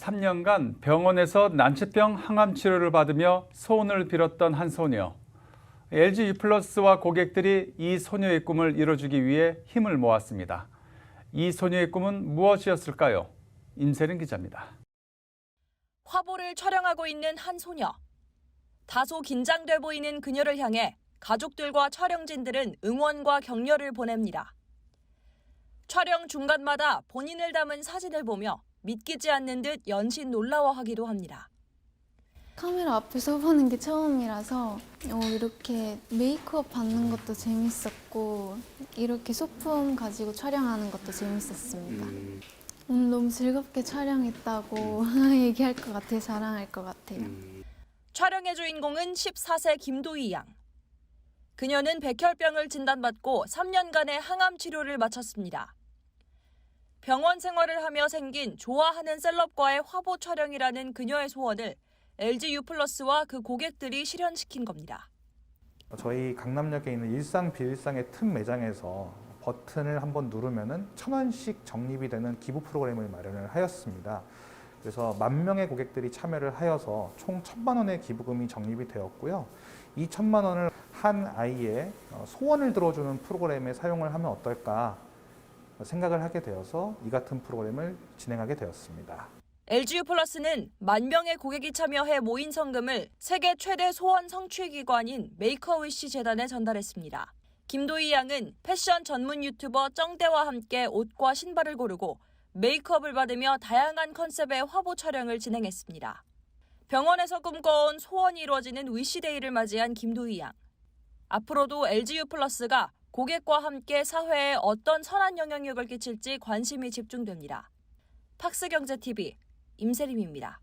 3년간 병원에서 난치병 항암 치료를 받으며 소원을 빌었던 한 소녀. LG 유플러스와 고객들이 이 소녀의 꿈을 이뤄주기 위해 힘을 모았습니다. 이 소녀의 꿈은 무엇이었을까요? 임세린 기자입니다. 화보를 촬영하고 있는 한 소녀. 다소 긴장돼 보이는 그녀를 향해 가족들과 촬영진들은 응원과 격려를 보냅니다. 촬영 중간마다 본인을 담은 사진을 보며 믿기지 않는 듯 연신 놀라워하기도 합니다. 카메라 앞에 서보는 게 처음이라서 어, 이렇게 메이크업 받는 것도 재밌었고 이렇게 소품 가지고 촬영하는 것도 재밌었습니다. 오늘 너무 즐겁게 촬영했다고 얘기할 것 같아요. 자랑할 것 같아요. 촬영의 주인공은 14세 김도희 양. 그녀는 백혈병을 진단받고 3년간의 항암 치료를 마쳤습니다. 병원 생활을 하며 생긴 좋아하는 셀럽과의 화보 촬영이라는 그녀의 소원을 LG U+와 그 고객들이 실현시킨 겁니다. 저희 강남역에 있는 일상 비일상의 틈 매장에서 버튼을 한번 누르면은 천 원씩 적립이 되는 기부 프로그램을 마련을 하였습니다. 그래서 만 명의 고객들이 참여를 하여서 총 천만 원의 기부금이 적립이 되었고요. 이 천만 원을 한 아이의 어, 소원을 들어주는 프로그램에 사용을 하면 어떨까 생각을 하게 되어서 이 같은 프로그램을 진행하게 되었습니다. LGU 플러스는 만 명의 고객이 참여해 모인 성금을 세계 최대 소원 성취 기관인 메이커위시 재단에 전달했습니다. 김도희 양은 패션 전문 유튜버 정대와 함께 옷과 신발을 고르고 메이크업을 받으며 다양한 컨셉의 화보 촬영을 진행했습니다. 병원에서 꿈꿔온 소원이 이루어지는 위시데이를 맞이한 김도희 양. 앞으로도 LGU 플러스가 고객과 함께 사회에 어떤 선한 영향력을 끼칠지 관심이 집중됩니다. 팍스경제TV 임세림입니다.